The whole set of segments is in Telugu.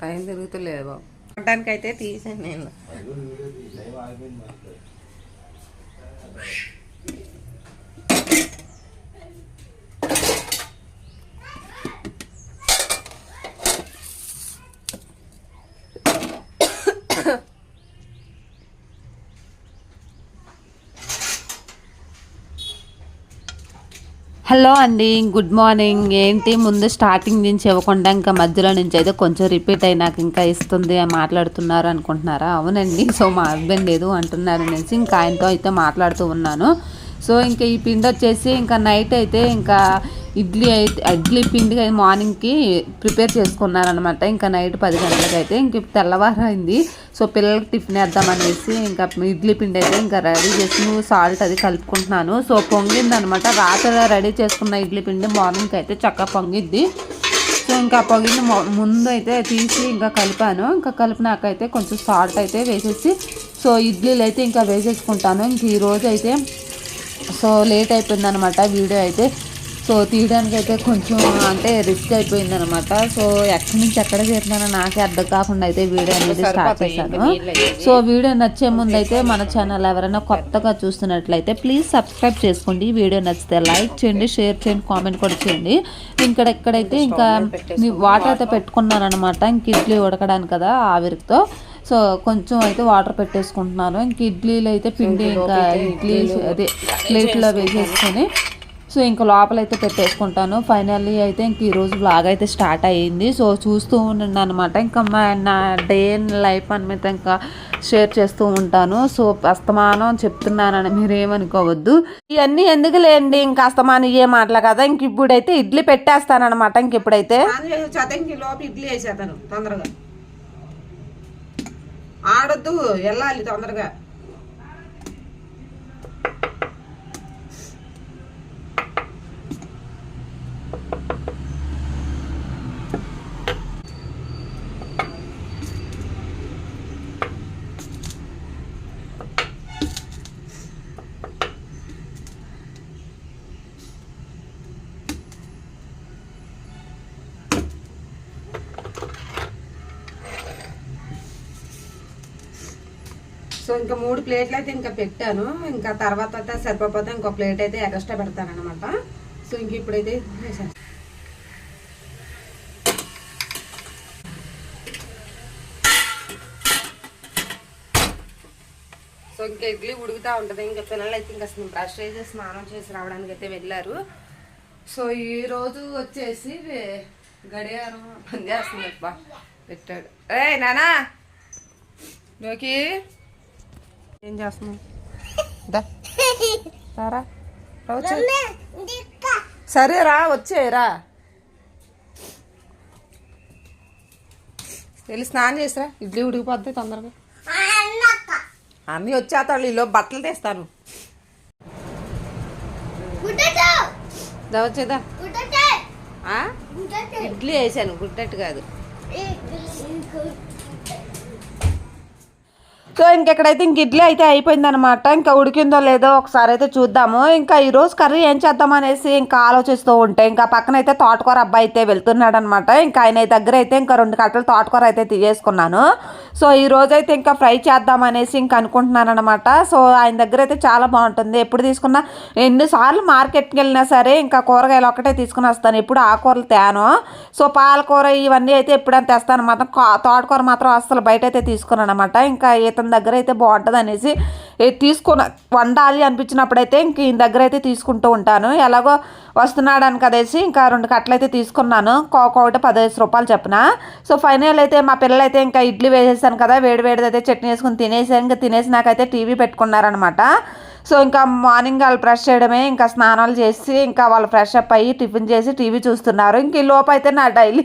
టైం తిరుగుతలేదు. బాబు కొట్టడానికి అయితే తీసాను నేను హలో అండి గుడ్ మార్నింగ్. ఏంటి ముందు స్టార్టింగ్ నుంచి ఇవ్వకుండా ఇంకా మధ్యలో నుంచి అయితే కొంచెం రిపీట్ అయినాక ఇంకా ఇస్తుంది అని మాట్లాడుతున్నారు అనుకుంటున్నారా? అవునండి సో మా హస్బెండ్ లేదు అంటున్నారు అనేసి ఇంకా ఆయనతో అయితే మాట్లాడుతూ ఉన్నాను. సో ఇంకా ఈ పిండి వచ్చేసి ఇంకా నైట్ అయితే ఇంకా ఇడ్లీ అయితే ఇడ్లీ పిండి మార్నింగ్కి ప్రిపేర్ చేసుకున్నారనమాట ఇంకా నైట్ పది గంటలకు అయితే ఇంక తెల్లవారైంది. సో పిల్లలకి టిఫిన్ వేద్దామనేసి ఇంకా ఇడ్లీ పిండి అయితే ఇంకా రెడీ చేసి సాల్ట్ అది కలుపుకుంటున్నాను. సో పొంగిందనమాట రాత్రి రెడీ చేసుకున్న ఇడ్లీ పిండి మార్నింగ్కి అయితే చక్కగా పొంగిద్ది. సో ఇంకా పొగిన ముందు అయితే తీసి ఇంకా కలిపాను. ఇంకా కలిపినాకైతే కొంచెం సాల్ట్ అయితే వేసేసి సో ఇడ్లీలు అయితే ఇంకా వేసేసుకుంటాను. ఇంక ఈరోజు అయితే సో లేట్ అయిపోయింది అనమాట వీడియో అయితే. సో తీయడానికి అయితే కొంచెం అంటే రిస్క్ అయిపోయింది అనమాట సో ఎక్కడి నుంచి ఎక్కడ చేరుతున్నానో నాకే అర్థం కాకుండా అయితే వీడియో అనేది స్టార్ట్ చేశాను. సో వీడియో నచ్చే ముందు అయితే మన ఛానల్ ఎవరైనా కొత్తగా చూస్తున్నట్లయితే ప్లీజ్ సబ్స్క్రైబ్ చేసుకోండి. వీడియో నచ్చితే లైక్ చేయండి షేర్ చేయండి కామెంట్ కూడా చేయండి. ఇక్కడ ఎక్కడైతే ఇంకా వాటర్ అయితే పెట్టుకున్నాను అనమాట ఇంక ఇడ్లీ ఉడకడానికి కదా ఆవిరితో. సో కొంచెం అయితే వాటర్ పెట్టేసుకుంటున్నాను ఇంక ఇడ్లీలు అయితే పిండి ఇంకా ఇడ్లీ అదే ప్లేట్లో వేసేసుకొని సో ఇంకా లోపలైతే పెట్టేసుకుంటాను. ఫైనల్లీ అయితే ఇంక ఈరోజు బ్లాగ్ అయితే స్టార్ట్ అయ్యింది. సో చూస్తూ ఉండండి అనమాట ఇంకా మా నా డే లైఫ్ మీద ఇంకా షేర్ చేస్తూ ఉంటాను. సో అస్తమానం చెప్తున్నానని మీరు ఏమనుకోవద్దు. ఇవన్నీ ఎందుకు లేండి ఇంకా అస్తమానం ఏ మాటలు కదా. ఇంక ఇప్పుడైతే ఇడ్లీ పెట్టేస్తానమాట ఇంక ఇప్పుడైతే ఇడ్లీ వేసేతాను తొందరగా. ఆడొద్దు వెళ్ళాలి తొందరగా. ఇంకా మూడు ప్లేట్లు అయితే ఇంకా పెట్టాను. ఇంకా తర్వాత అయితే సరిపోతే ఇంకో ప్లేట్ అయితే ఎక్స్ట్రా పెడతాను అనమాట సో ఇంక ఇప్పుడైతే సో ఇంకా ఇడ్లీ ఉడుకుతూ ఉంటుంది. ఇంకా పిల్లలు అయితే ఇంకా అసలు బ్రష్ చేసి స్నానం చేసి రావడానికి అయితే వెళ్ళారు. సో ఈ రోజు వచ్చేసి గడియారం పని చేస్తుంది అబ్బా పెట్టాడు. ఏ నానా! నోకీ! ఏం చేస్తున్నావు? సరే రా వచ్చే రా. వెళ్ళి స్నానం చేసిరా. ఇడ్లీ ఉడికిపోద్ది తొందరగా. అన్నీ వచ్చేస్తాడు ఈలో బట్టలు తెస్తాను. దా వచ్చేదా ఆ? ఇడ్లీ వేసాను గుడ్డట్టు కాదు. సో ఇంకెక్కడైతే ఇంక ఇడ్లీ అయితే అయిపోయిందనమాట ఇంకా ఉడికిందో లేదో ఒకసారి అయితే చూద్దాము. ఇంకా ఈ రోజు కర్రీ ఏం చేద్దాం అనేసి ఇంకా ఆలోచిస్తూ ఉంటే ఇంకా పక్కన అయితే తోటకూర అబ్బాయి అయితే వెళ్తున్నాడు అనమాట ఇంకా ఆయన దగ్గర అయితే ఇంకా రెండు కట్టలు తోటకూర అయితే తీయేసుకున్నాను. సో ఈ రోజు అయితే ఇంకా ఫ్రై చేద్దాం అనేసి ఇంకా అనుకుంటున్నాను అనమాట సో ఆయన దగ్గర అయితే చాలా బాగుంటుంది. ఎప్పుడు తీసుకున్నా ఎన్నిసార్లు మార్కెట్కి వెళ్ళినా సరే ఇంకా కూరగాయలు ఒకటే తీసుకుని వస్తాను. ఎప్పుడు ఆకూరలు తేను. సో పాలకూర ఇవన్నీ అయితే ఎప్పుడైనా తెస్తాను. మాత్రం తోటకూర మాత్రం అసలు బయట అయితే తీసుకున్నాను అనమాట ఇంకా ఇతని దగ్గర అయితే బాగుంటుంది అనేసి తీసుకున్న వండాలి అనిపించినప్పుడైతే ఇంక ఈయన దగ్గర అయితే తీసుకుంటూ ఉంటాను. ఎలాగో వస్తున్నాడు అని కదేసి ఇంకా రెండు కట్టలు అయితే తీసుకున్నాను ఒకటి పదిహేను రూపాయలు చెప్పిన. సో ఫైనల్ అయితే మా పిల్లలు అయితే ఇంకా ఇడ్లీ వేసేసాను కదా వేడి వేడిది అయితే చట్నీ వేసుకుని తినేసాను ఇంకా తినేసి నాకైతే టీవీ పెట్టుకున్నారనమాట సో ఇంకా మార్నింగ్ వాళ్ళు ఫ్రెష్ చేయడమే ఇంకా స్నానాలు చేసి ఇంకా వాళ్ళు ఫ్రెష్ అప్ అయ్యి టిఫిన్ చేసి టీవీ చూస్తున్నారు. ఇంక ఈ లోపు అయితే నా డైలీ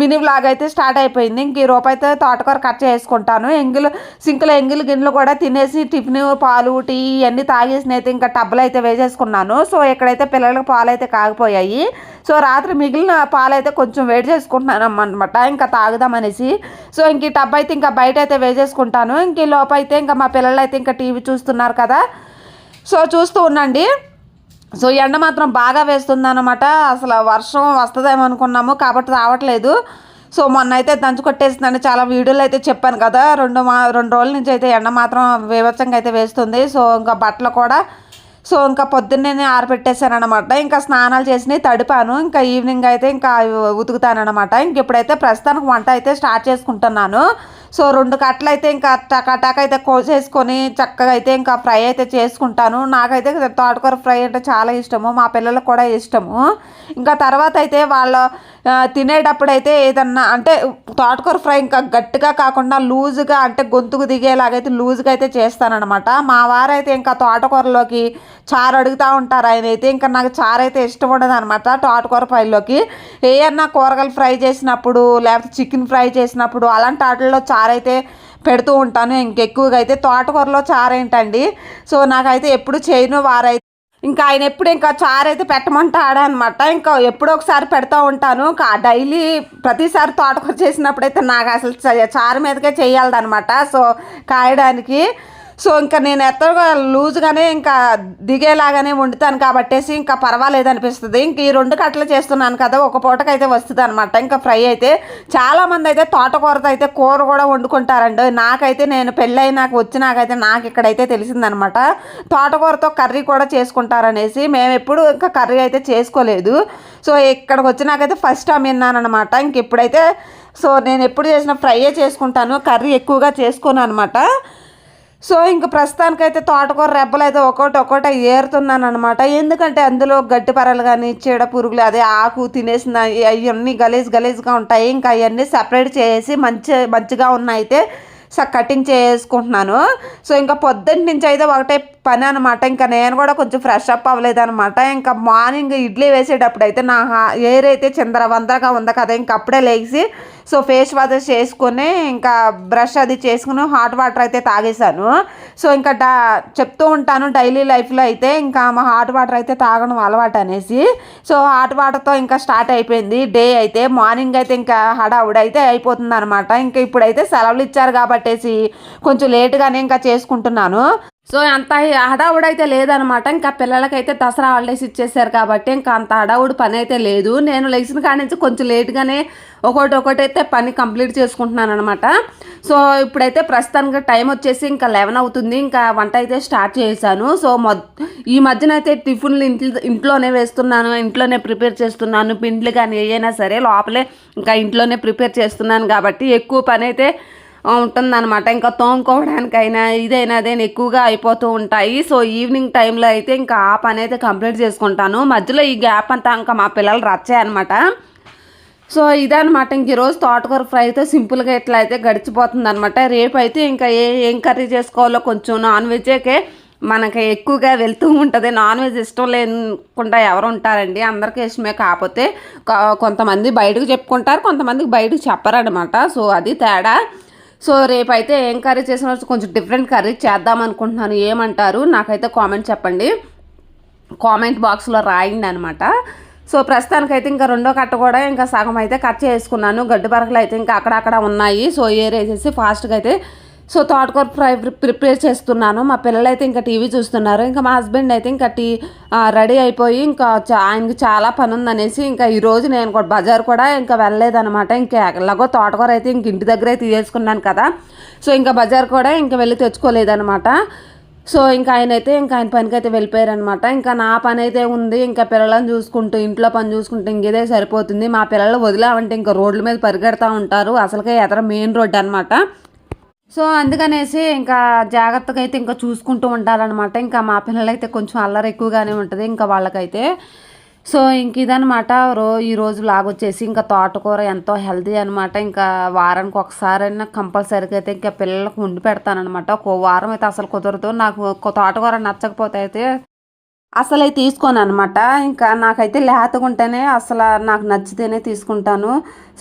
మినీ బ్లాగ్ అయితే స్టార్ట్ అయిపోయింది. ఇంక ఈ రూపు అయితే తోటకూర కట్ చేసుకుంటాను. ఎంగిల్ సింకులో ఎంగిల్ గిన్నెలు కూడా తినేసి టిఫిన్ పాలు టీ ఇవన్నీ తాగేసిన అయితే ఇంకా టబ్బులు అయితే వేసేసుకున్నాను. సో ఇక్కడైతే పిల్లలకి పాలు అయితే కాగిపోయాయి సో రాత్రి మిగిలిన పాలు అయితే కొంచెం వేడి చేసుకుంటున్నాను అనమాట ఇంకా తాగుదామనేసి. సో ఇంక ఈ టబ్ అయితే ఇంకా బయట అయితే వేసేసుకుంటాను. ఇంక ఈ లోపు అయితే ఇంకా మా పిల్లలు అయితే ఇంకా టీవీ చూస్తున్నారు కదా. సో చూస్తూ ఉండండి. సో ఎండ మాత్రం బాగా వేస్తుంది అనమాట అసలు వర్షం వస్తుందేమో అనుకున్నాము కాబట్టి రావట్లేదు. సో మొన్న అయితే దంచు కొట్టేసిందని చాలా వీడియోలు అయితే చెప్పాను కదా. రెండు మా రెండు రోజుల నుంచి అయితే ఎండ మాత్రం వివచ్చంగా అయితే వేస్తుంది. సో ఇంకా బట్టలు కూడా సో ఇంకా పొద్దున్నే ఆరబెట్టేశాను అనమాట ఇంకా స్నానాలు చేసినవి తడిపాను. ఇంకా ఈవినింగ్ అయితే ఇంకా ఉతుకుతానమాట ఇంక ఇప్పుడైతే ప్రస్తుతానికి వంట అయితే స్టార్ట్ చేసుకుంటున్నాను. సో రెండు కట్టలు అయితే ఇంకా టకాటాక అయితే కోసేసుకొని చక్కగా అయితే ఇంకా ఫ్రై అయితే చేసుకుంటాను. నాకైతే తోటకూర ఫ్రై అంటే చాలా ఇష్టము. మా పిల్లలకు కూడా ఇష్టము. ఇంకా తర్వాత అయితే వాళ్ళ తినేటప్పుడు అయితే ఏదన్నా అంటే తోటకూర ఫ్రై ఇంకా గట్టిగా కాకుండా లూజుగా అంటే గొంతుకు దిగేలాగైతే లూజుగా అయితే చేస్తానన్నమాట. మా వారైతే ఇంకా తోటకూరలోకి చారు అడుగుతూ ఉంటారు. ఆయన అయితే ఇంకా నాకు చారు అయితే ఇష్టం ఉండదు అనమాట తోటకూర ఫ్రైలోకి. ఏమన్నా కూరగాయలు ఫ్రై చేసినప్పుడు లేకపోతే చికెన్ ఫ్రై చేసినప్పుడు అలాంటి వాటిల్లో చారు చారైతే పెడుతూ ఉంటాను. ఇంకెక్కువగా అయితే తోటకూరలో చారేంటండి సో నాకైతే ఎప్పుడు చేయను వారైతే. ఇంకా ఆయన ఎప్పుడు ఇంకా చారు అయితే పెట్టమంటాడు అనమాట ఇంకా ఎప్పుడో ఒకసారి పెడతా ఉంటాను. కా- డైలీ ప్రతిసారి తోటకూర చేసినప్పుడు అయితే నాకు అసలు చారు మీదకే చేయాలన్నమాట సో కాయడానికి సో ఇంకా నేను ఎత్తగా లూజ్గానే ఇంకా దిగేలాగానే వండుతాను కాబట్టేసి ఇంకా పర్వాలేదు అనిపిస్తుంది. ఇంక ఈ రెండు కట్టలు చేస్తున్నాను కదా ఒక పూటకైతే వస్తుంది అనమాట ఇంకా ఫ్రై అయితే చాలామంది అయితే తోటకూరతో అయితే కూర కూడా వండుకుంటారండి. నాకైతే నేను పెళ్ళైనాక వచ్చినాకైతే నాకు ఇక్కడైతే తెలిసిందనమాట తోటకూరతో కర్రీ కూడా చేసుకుంటారనేసి మేము ఎప్పుడు ఇంకా కర్రీ అయితే చేసుకోలేదు. సో ఇక్కడికి వచ్చినాకైతే ఫస్ట్ టైం విన్నానమాట ఇంక ఇప్పుడైతే సో నేను ఎప్పుడు చేసిన ఫ్రైయే చేసుకుంటాను. కర్రీ ఎక్కువగా చేసుకోను అనమాట సో ఇంక ప్రస్తుతానికైతే తోటకూర రెబ్బలు అయితే ఒకటి ఒక్కొక్కటి ఏరుతున్నాను అనమాట ఎందుకంటే అందులో గడ్డి పరలు కానీ చీడ పురుగులు అదే ఆకు తినేసిన అవన్నీ గలీజ్ గలీజ్గా ఉంటాయి. ఇంకా అవన్నీ సపరేట్ చేసి మంచి మంచిగా ఉన్నాయి అయితే సో కటింగ్ చేసుకుంటున్నాను సో ఇంకా పొద్దున్న నుంచి అయితే ఒకటే పని అనమాట ఇంకా నేను కూడా కొంచెం ఫ్రెష్ అప్ అవ్వలేదు అనమాట ఇంకా మార్నింగ్ ఇడ్లీ వేసేటప్పుడు అయితే నా హా- అయితే చిందర వందరగా ఉంది కదా ఇంకా అప్పుడే లేచి సో ఫేస్ వాష్ చేసుకొని ఇంకా బ్రష్ అది చేసుకుని హాట్ వాటర్ అయితే తాగేశాను. సో ఇంకా డా చెప్తూ ఉంటాను డైలీ లైఫ్లో అయితే ఇంకా మా హాట్ వాటర్ అయితే తాగడం అలవాటు అనేసి. సో హాట్ వాటర్తో ఇంకా స్టార్ట్ అయిపోయింది. డే అయితే మార్నింగ్ అయితే ఇంకా హడావుడైతే అయితే అయిపోతుంది అనమాట ఇంకా ఇప్పుడైతే సెలవులు ఇచ్చారు కాబట్టేసి కొంచెం లేట్గానే ఇంకా చేసుకుంటున్నాను. సో అంత హడావుడు అయితే లేదనమాట. ఇంకా పిల్లలకైతే దసరా హాలిడేస్ ఇచ్చేసారు కాబట్టి ఇంకా అంత హడావుడు పని అయితే లేదు. నేను లెగిసిన కాడి నుంచి కొంచెం లేట్గానే ఒకటి ఒకటి అయితే పని కంప్లీట్ చేసుకుంటున్నాను అనమాట. సో ఇప్పుడైతే ప్రస్తుతానికి టైం వచ్చేసి ఇంకా లెవెన్ అవుతుంది. ఇంకా వంట అయితే స్టార్ట్ చేశాను. సో ఈ మధ్యన అయితే టిఫిన్లు ఇంట్లో ఇంట్లోనే వేస్తున్నాను. ఇంట్లోనే ప్రిపేర్ చేస్తున్నాను. పిండ్లు కానీ ఏవైనా సరే లోపలే ఇంకా ఇంట్లోనే ప్రిపేర్ చేస్తున్నాను కాబట్టి ఎక్కువ పని అయితే ఉంటుందన్నమాట. ఇంకా తోముకోవడానికైనా ఇదైనా అదైనా ఎక్కువగా అయిపోతూ ఉంటాయి. సో ఈవినింగ్ టైంలో అయితే ఇంకా ఆ పని అయితే కంప్లీట్ చేసుకుంటాను. మధ్యలో ఈ గ్యాప్ అంతా ఇంకా మా పిల్లలు రచ్చాయన్నమాట. సో ఇదనమాట ఇంక ఈరోజు తోటకూర ఫ్రైతో సింపుల్గా ఇట్లా అయితే గడిచిపోతుంది అనమాట రేపు అయితే ఇంకా ఏ ఏం కర్రీ చేసుకోవాలో కొంచెం నాన్ వెజ్కే మనకి ఎక్కువగా వెళ్తూ ఉంటుంది. నాన్ వెజ్ ఇష్టం లేకుండా ఎవరు ఉంటారండి? అందరికీ ఇష్టమే. కాకపోతే కొంతమంది బయటకు చెప్పుకుంటారు కొంతమందికి బయటకు చెప్పరనమాట సో అది తేడా. సో రేపైతే ఏం కర్రీ చేసిన కొంచెం డిఫరెంట్ కర్రీ చేద్దాం అనుకుంటున్నాను. ఏమంటారు? నాకైతే కామెంట్ చెప్పండి. కామెంట్ బాక్స్లో రాయండి అనమాట సో ప్రస్తుతానికైతే ఇంకా రెండో కట్ట కూడా ఇంకా సగం అయితే కట్ చేసుకున్నాను. గడ్డి పరకలు అయితే ఇంకా అక్కడక్కడ ఉన్నాయి. సో ఏరేసేసి ఫాస్ట్గా అయితే సో తోటకూర ఫ్రై ప్రిపేర్ చేస్తున్నాను. మా పిల్లలైతే ఇంకా టీవీ చూస్తున్నారు. ఇంకా మా హస్బెండ్ అయితే ఇంకా టీ రెడీ అయిపోయి ఇంకా చా- ఆయనకి చాలా పని ఉందనేసి ఇంకా ఈరోజు నేను కూడా బజార్ కూడా ఇంకా వెళ్ళలేదనమాట ఇంకా ఎలాగో తోటకూర అయితే ఇంక ఇంటి దగ్గరే తీసేసుకున్నాను కదా. సో ఇంకా బజార్ కూడా ఇంకా వెళ్ళి తెచ్చుకోలేదనమాట సో ఇంకా ఆయన అయితే ఇంకా ఆయన పనికి అయితే వెళ్ళిపోయారనమాట ఇంకా నా పని అయితే ఉంది. ఇంకా పిల్లలను చూసుకుంటూ ఇంట్లో పని చూసుకుంటూ ఇంకేదే సరిపోతుంది. మా పిల్లలు వదిలామంటే ఇంకా రోడ్ల మీద పరిగెడతా ఉంటారు. అసలుకే ఎదర మెయిన్ రోడ్ అనమాట సో అందుకనేసి ఇంకా జాగ్రత్తగా అయితే ఇంకా చూసుకుంటూ ఉండాలన్నమాట. ఇంకా మా పిల్లలైతే కొంచెం అల్లరి ఎక్కువగానే ఉంటుంది ఇంకా వాళ్ళకైతే. సో ఇంక ఇదనమాట రో ఈ రోజు లాగొచ్చేసి ఇంకా తోటకూర ఎంతో హెల్తీ అనమాట ఇంకా వారానికి ఒకసారైనా కంపల్సరీగా అయితే ఇంకా పిల్లలకు వండి పెడతానమాట ఒక వారం అయితే అసలు కుదరదు. నాకు తోటకూర నచ్చకపోతే అయితే అసలు అవి తీసుకోను అనమాట ఇంకా నాకైతే లేతగా ఉంటేనే అసలు నాకు నచ్చితేనే తీసుకుంటాను.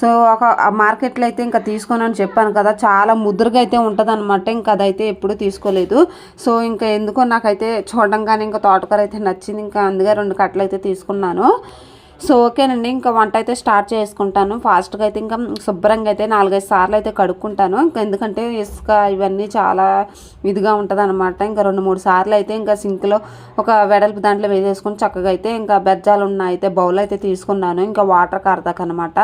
సో ఒక మార్కెట్లో అయితే ఇంకా తీసుకోను అని చెప్పాను కదా చాలా ముదురుగా అయితే ఉంటుంది అనమాట ఇంకా అదైతే ఎప్పుడు తీసుకోలేదు. సో ఇంకా ఎందుకో నాకైతే చూడంగానే ఇంకా తోటకూర అయితే నచ్చింది. ఇంకా అందుగా రెండు కట్టలు అయితే తీసుకున్నాను. సో ఓకేనండి ఇంకా వంట అయితే స్టార్ట్ చేసుకుంటాను. ఫాస్ట్గా అయితే ఇంకా శుభ్రంగా అయితే నాలుగైదు సార్లు అయితే కడుక్కుంటాను. ఇంకా ఎందుకంటే ఇసుక ఇవన్నీ చాలా ఇదిగా ఉంటుంది అనమాట ఇంకా రెండు మూడు సార్లు అయితే ఇంకా సింక్లో ఒక వెడల్పు దాంట్లో వేసేసుకొని చక్కగా అయితే ఇంకా బెజ్జాలు ఉన్న అయితే బౌల్ అయితే తీసుకున్నాను. ఇంకా వాటర్ కరదాకనమాట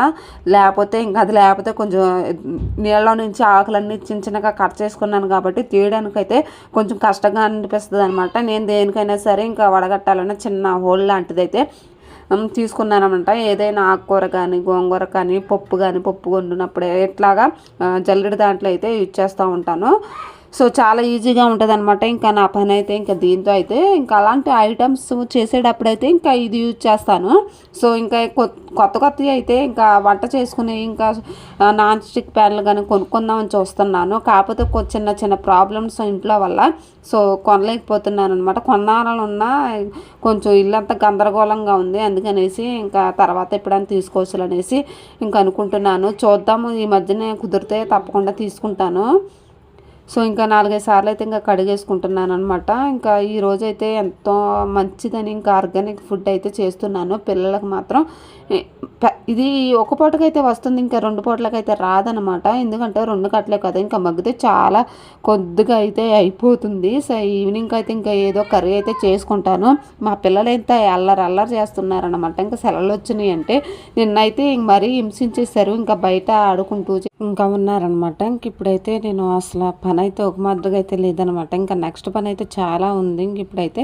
లేకపోతే ఇంకా అది లేకపోతే కొంచెం నీళ్ళలో నుంచి ఆకులన్నీ చిన్న చిన్నగా కట్ చేసుకున్నాను కాబట్టి తీయడానికి అయితే కొంచెం కష్టంగా అనిపిస్తుంది అనమాట నేను దేనికైనా సరే ఇంకా వడగట్టాలన్న చిన్న హోల్ లాంటిది అయితే తీసుకున్నానమాట ఏదైనా ఆకుకూర కానీ గోంగూర కానీ పప్పు కానీ పప్పు వండినప్పుడు ఎట్లాగా జల్లెడ దాంట్లో అయితే యూజ్ చేస్తూ ఉంటాను. సో చాలా ఈజీగా ఉంటుంది అనమాట ఇంకా నా పని అయితే ఇంకా దీంతో అయితే ఇంకా అలాంటి ఐటమ్స్ చేసేటప్పుడైతే ఇంకా ఇది యూజ్ చేస్తాను. సో ఇంకా కొత్త కొత్త కొత్తవి అయితే ఇంకా వంట చేసుకుని ఇంకా నాన్ స్టిక్ ప్యాన్లు కానీ కొనుక్కుందామని చూస్తున్నాను. కాకపోతే కొ- చిన్న చిన్న ప్రాబ్లమ్స్ ఇంట్లో వల్ల. సో కొనలేకపోతున్నాను అనమాట కొనాలనున్నా కొంచెం ఇల్లంతా గందరగోళంగా ఉంది. అందుకనేసి ఇంకా తర్వాత ఎప్పుడైనా తీసుకోవచ్చు అనేసి ఇంకా అనుకుంటున్నాను. చూద్దాము. ఈ మధ్యనే కుదిరితే తప్పకుండా తీసుకుంటాను. సో ఇంకా నాలుగైదు సార్లు అయితే ఇంకా కడిగేసుకుంటున్నాను అనమాట ఇంకా ఈ రోజైతే ఎంతో మంచిదని ఇంకా ఆర్గానిక్ ఫుడ్ అయితే చేస్తున్నాను పిల్లలకు మాత్రం. ప- ఇది ఒక పూటకైతే వస్తుంది ఇంకా రెండు పూటలకైతే రాదనమాట ఎందుకంటే రెండు కట్టలే కదా ఇంకా మగ్గితే చాలా కొద్దిగా అయితే అయిపోతుంది. సో ఈవినింగ్ అయితే ఇంకా ఏదో కర్రీ అయితే చేసుకుంటాను. మా పిల్లలు అయితే అల్లరి అల్లరి చేస్తున్నారనమాట ఇంకా సెలవులు వచ్చినాయి అంటే నిన్నైతే ఇంక మరీ హింసించేశారు. ఇంకా బయట ఆడుకుంటూ ఇంకా ఉన్నారనమాట ఇంక ఇప్పుడైతే నేను అసలు పని అయితే ఒక మాదిరిగా అయితే లేదనమాట. ఇంకా నెక్స్ట్ పని అయితే చాలా ఉంది. ఇంక ఇప్పుడైతే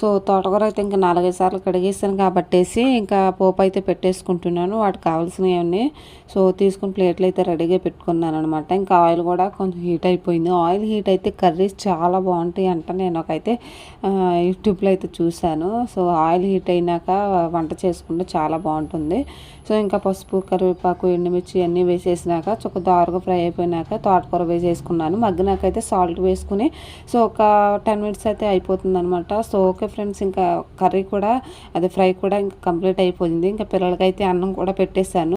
సో తోటకూర అయితే ఇంకా నాలుగైదు సార్లు కడిగేసాను కాబట్టేసి ఇంకా పోపు అయితే పెట్టేసుకుంటున్నాను. వాటికి కావాల్సినవన్నీ సో తీసుకుని ప్లేట్లు అయితే రెడీగా పెట్టుకున్నాను అనమాట ఇంకా ఆయిల్ కూడా కొంచెం హీట్ అయిపోయింది. ఆయిల్ హీట్ అయితే కర్రీస్ చాలా బాగుంటాయి అంట. నేను ఒకైతే యూట్యూబ్లో అయితే చూశాను. సో ఆయిల్ హీట్ అయినాక వంట చేసుకుంటే చాలా బాగుంటుంది. సో ఇంకా పసుపు కరివేపాకు ఎండుమిర్చి అన్నీ వేసేసినాక చొక్క దారుగా ఫ్రై అయిపోయినాక తోటకూర వేసేసుకున్నాను. మగ్గినాకైతే సాల్ట్ వేసుకుని సో ఒక టెన్ మినిట్స్ అయితే అయిపోతుంది అనమాట సో ఓకే ఫ్రెండ్స్ ఇంకా కర్రీ కూడా అది ఫ్రై కూడా ఇంకా కంప్లీట్ అయిపోయింది. ఇంకా పిల్లలకైతే అన్నం కూడా పెట్టేశాను.